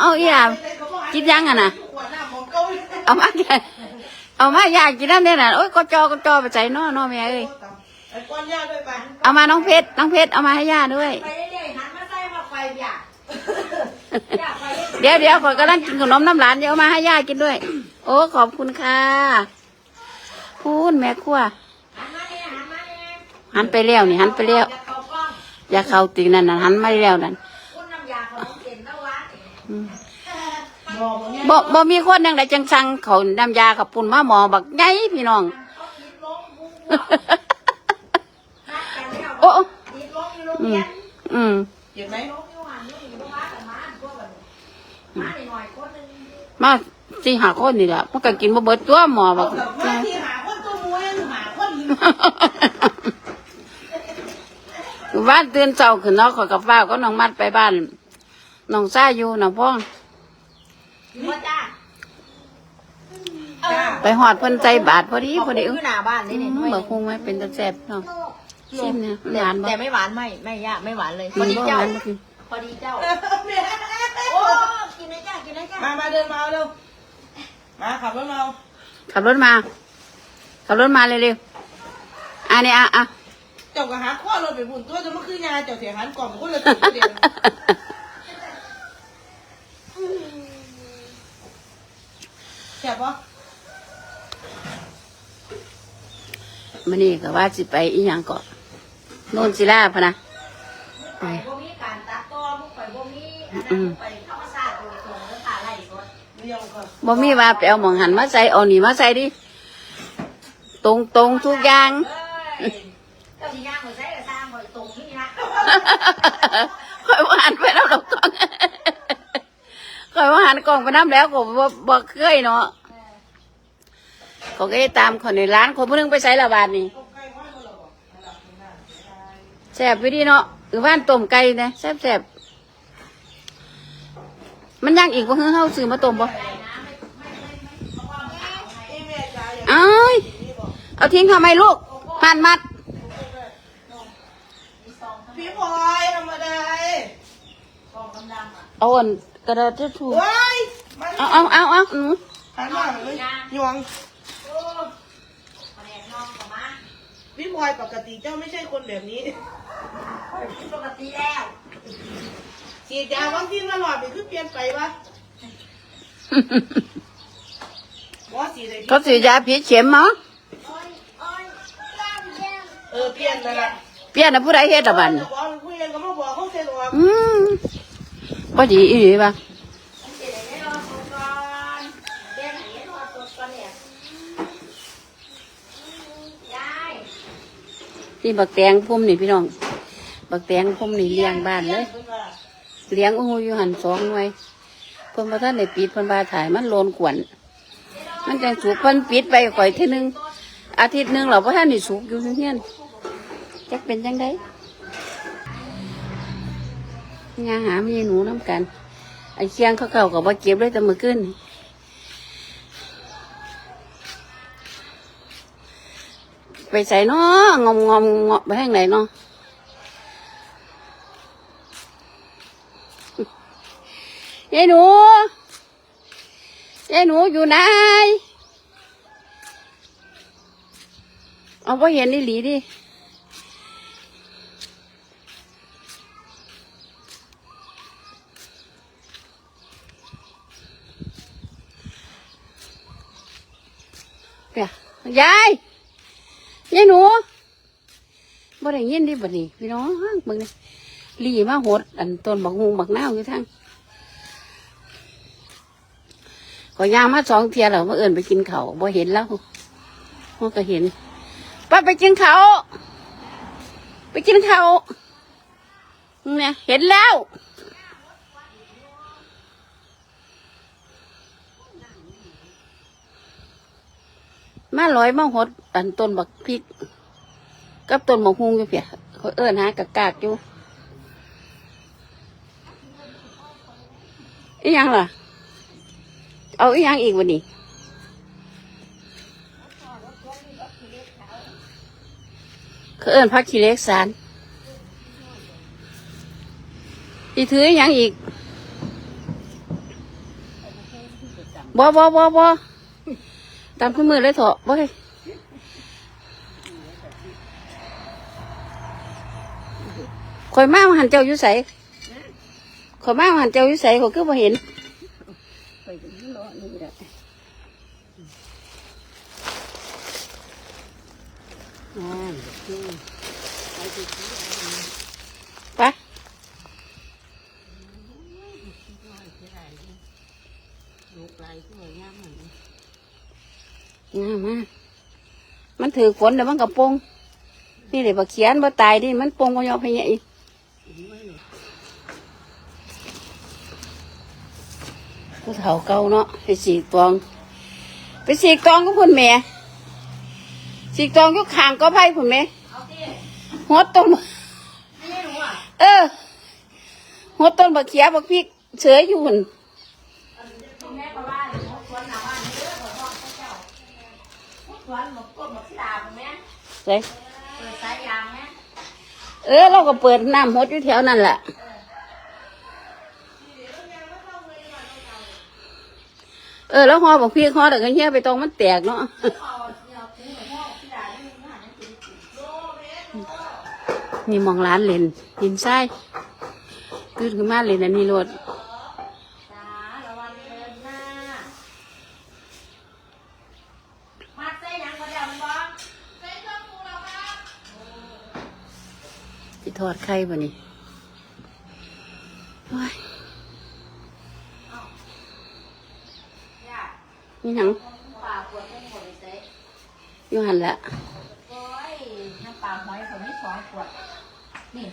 เอาอีหล่ะกินยังอะนะขวดน้ำของเก่าเอามาเอามายายกินน้ำเนี่ยน่ะโอ้ยก็จอก็จอไปใส่น้อน้อแม่เอ้ยไอ้ก้อนย่าด้วยไปเอามาน้องเพชรน้องเพชรเอามาให้ย่าด้วยไปเรื่อยๆหันมาใส่มาไฟอยากอยากไปเรื่อยเดี๋ยวเดี๋ยวผมกำลังกินขนมน้ำหลานเดี๋ยวเอามาให้ย่ากินด้วย โอ้ขอบคุณค่ะพูนแม่ครัวๆหันมาเนี่ยหันมาเนี่ยหันไปแล้วนี่หันไปแล้วอย่าเข้ากล้องอย่าเข้าติงนั่นน่ะหันมาแล้วนั่นคุณน้ำยาขนมเส้นตะวัน อืม บอกว่าเนี่ยบ่บ่มีคนยังไดจังสั่งเขาน้ำยากับปุ่นมาหมอบักไงพี่น้องเขาคิดลงบุ้งนัดกันแล้วโอ้โอ้คิดลงอยู่โรงอืมเรียนอืมเห็นไหมลงอยู่หันอยู่อยู่ว่าแต่มาพวกแบบมาหน่อยๆคนหนึงมาสี่หาคนนี่แหละมันก็กินบ่เบิดตัวหมอบักมาที่หาคนตัวมวยหาคนบ้านตื่นเช้าขึ้นเนาะขอยกับฟ้าวก็น้องมัดไปบ้าน น้องซ่าอยู่น้องพ่องว่าจ้าไปหอดเพิ่นใจบาทพอดีพอดีอยู่หน้าบ้านนี่นี่อืมบอกคงไม่เป็นตะแซ่บเนาะชิมเนี่ยหวานบ่แต่ไม่หวานไม่ไม่ยากไม่หวานเลยพมัอนดีบ่หเจ้าวานบ่กินพอดีเจ้าโอ้กินนะจ้ากินนะจ้ามามาเดินมาเร็วมาขับรถมาขับรถมาขับรถมาเร็วๆอันนี้อะอะเจ้าก็หาข้อรถไปบุญตัวจะมาคือยาเจ้าเสียหันกล่องคนละตัวเดียวแซ่บปะ มันนี่ก็ว่าสิไปอีหยังก็โน่นศิลาพะนะไปบ่มีการตัดต่อมุกไปบ่มีอันนั้นไปธรรมชาติโดยตรงแล้วค่ะไล่สดเรียวก่อนบ่มีว่าไปเอาหมองหันมาใส่เอานี่มาใส่ดิตรงตรงๆทุกอย่าง เอ้ยเจ้าสิย่างหัวใจกับสร้างหัวตรงนี่นะคอยว่าหันไปแล้วดอกกล้องคอยว่าหันกล้องไปน้ำแล้วก็บ่บ่เคยเนาะ เขาก็ได้ตามคนในร้านคนผู้หนึงไปใส่ละบาทนี่แซ่บไปดีเนาะอือบ้านต้มไก่นะแซ่บแซ่บมันย่างอีกว่าเฮ้ยเฮาซื้อมาต้มบ่เอ้แม่จ๋าอย่าเอ้ยเอาทิ้งทำไมลูกผ่านมัดพี่พลอยทำอะไรเอาอ่อนกระดาษทิชชู่ว้ายมันเอาเอาเอาเอาหนูหันมาเลยยวง โอ้แผนกน้องก็มา พี่พลอยปกติเจ้าไม่ใช่คนแบบนี้ปกติแล้วฉีดยาวัคซีนตลอดนี่คือเปลี่ยนไปปะหมอสีอะไรเขาซื้อยาผีเข็มเนาะโอ้ยโอ้ยย่างย่างเออเปลี่ยนไปละเปลี่ยนนะผู้ใดเฮ็ดอะบัดนบอกผู้เรียนก็มาบอกเขาเซ็นว่าอืมพอดีอีหลีป่ะ มันจะได้รอสดก่อนเดี๋ยวไหนรอสดก่อนเนี่ยยายี่บักแตงพุ่มนี่พี่น้อง บักแตงพุ่มนี่เลี้ยงบ้านเลย เลี้ยงอู้อยู่หันสองหน่วยเพิ่นบ่ทันได้ปิดเพิ่นบาถ่ายมันโลนกวน มันจังสุกเพิ่นปิดไปข่อยทีนึง อาทิตย์หนึงเราบ่ทันได้สุกอยู่เฮียจักเป็นจังไดงาหามีหนูน้ำกันไอ้เคียงเขาเก่าก็บ่เก็บเลยแต่มื้อคืน ไปใส่เนาะงอมงอมงอไปทางไหนเนาะยายหนูยายหนูอยู่ไหนเอาไปเห็นนี่หลีดิเปียยาย ยายหนูบ่ได้ยินดิบัดนี้พี่น้องมึงนี่ลีมาหด อันต้นบักฮุงบักนาวอยู่ทางก็ยางมาสองเทียแล้วมาเอื่นไปกินเขาบ่เห็นแล้วมันก็เห็นป้าไปกินเขาไปกินเขาเนี่ยเห็นแล้ว มาลอยมาหดอันต้นบักพริก กับต้นบักฮุงอยู่เพียเขาเอิ้นหากะกากอยู่อีหยังล่ะ เอาอีกอย่างอีกวันนี้เขาเอิ้นพักขี้เล็กสารอีถืออีกอย่างอีกบ่บ่บ่บ่ ตามขึ้นมือเลยเถอะบ่ให้ข่อยมาหันเจ้าอยู่ใสข่อยมาหันเจ้าอยู่ใสข่อยคือบ่เห็นข่อยก็บ่รอนี่แหละอ่าไป งามมากมัน ถือฝนแล้วมันกระปงนี่เลยบะเขียนบ่ตายดิมันปงก็ยอพะยะอีผู้เฒ่าเก่าเนาะไปสีกตอง ไปสีกตองก็พุ่นแม่สีกตองก็ขางก็ไผ่พุ่นแม่หัวต้นเออหัวต้นบะเขียบะพริกเฉยอยู่พุ่น คุณแม่ก็ว่าอยู่สวนหน้าบ้านเยอะกว่าพ่อเจ้า สวนหมกต้นหมกสิดาคุณแม่ใส่เปิดสายยางแม่เออ เราก็เปิดน้ำหดอยู่แถวนั่นแหละเออ แล้วหอบอกพี่หอแต่ก็เงี้ยไปตรงมันแตกเนาะเอาเนี่ยถึงหมกพ่อสิดาได้ยังไงนั่นคือนี่มองร้านเล่นหินทรายขึ้นขึ้นมาเล่นอันนี้รถ จ้าระวังเดินหน้ามาเส้ยังก็เดี๋ยวมันบ้องเส้นเครื่องปรุงแล้วครับ ทอดไข่บ่นี่โอ๊ยมีหนังอยู่หันละโอ้ยน้ำปลาหอยผมไม่สองขวด นี่